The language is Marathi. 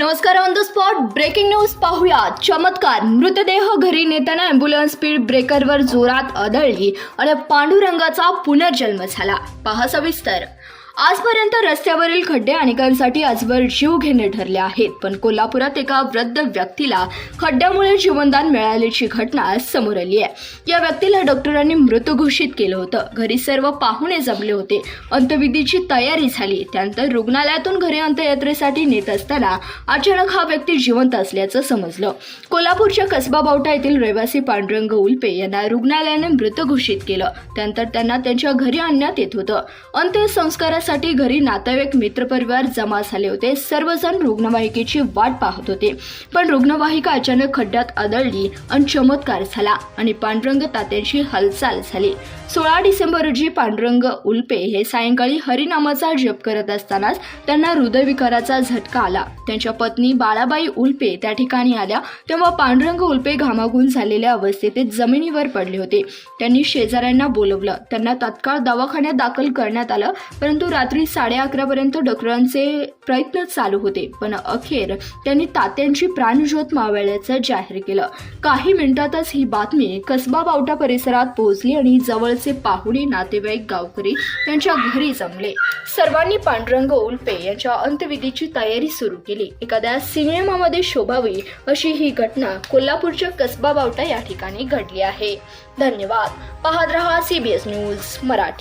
नमस्कार on the spot breaking news पाहूया. चमत्कार मृतदेह घरी नेताना अँब्युलन्स स्पीड ब्रेकरवर जोरात आदळली आणि पांडुरंगाचा पुनर्जन्म झाला. पहा सविस्तर. आजपर्यंत रस्त्यावरील खड्डे अनेकांसाठी आजवर जीव घेणे ठरले आहेत पण कोल्हापुरात एका वृद्ध व्यक्तीला खड्ड्यामुळे जीवनदान मिळाल्याची घटना समोर आली आहे. या व्यक्तीला डॉक्टरांनी मृत घोषित केलं होतं. घरी सर्व पाहुणे जमले होते. अंत्यविधीची तयारी झाली. त्यानंतर रुग्णालयातून घरी अंत्ययात्रेसाठी नेत असताना अचानक हा व्यक्ती जिवंत असल्याचं समजलं. कोल्हापूरच्या कसबा बावटा येथील रहिवासी पांडुरंग उल्पे यांना रुग्णालयाने मृत घोषित केलं. त्यानंतर त्यांना त्यांच्या घरी आणण्यात येत होतं. उपचारासाठी घरी नातेवाईक मित्रपरिवार जमा झाले होते. सर्वजण रुग्णवाहिकेची वाट पाहत होते. पण रुग्णवाहिका अचानक खड्ड्यात आदळली आणि चमत्कार झाला आणि पांडुरंग तात्यांची हालचाल झाली. सोळा डिसेंबर रोजी पांडुरंग उल्पे हे सायंकाळी हरिनामाचा जप करत असतानाच त्यांना हृदयविकाराचा झटका आला. त्यांच्या पत्नी बाळाबाई उल्पे त्या ठिकाणी आल्या तेव्हा पांडुरंग उल्पे घामागून झालेल्या अवस्थेत जमिनीवर पडले होते. त्यांनी शेजाऱ्यांना बोलवलं. त्यांना तात्काळ दवाखान्यात दाखल करण्यात आलं परंतु रात्री साडे अकरापर्यंत डॉक्टरांचे प्रयत्न चालू होते. पण अखेर त्यांनी तात्यांची प्राणज्योत मावळल्याचं जाहीर केलं. काही मिनिटातच ही बातमी कसबा बावटा परिसरात पोहोचली आणि जवळचे पाहुणे नातेवाईक गावकरी त्यांच्या घरी जमले. सर्वांनी पांडुरंग उल्पे यांच्या अंत्यविधीची तयारी सुरू केली. एखाद्या सिनेमामध्ये शोभावी अशी ही घटना कोल्हापूरच्या कसबा बावटा या ठिकाणी घडली आहे. धन्यवाद. पाहत रहा सीबीएस न्यूज मराठी.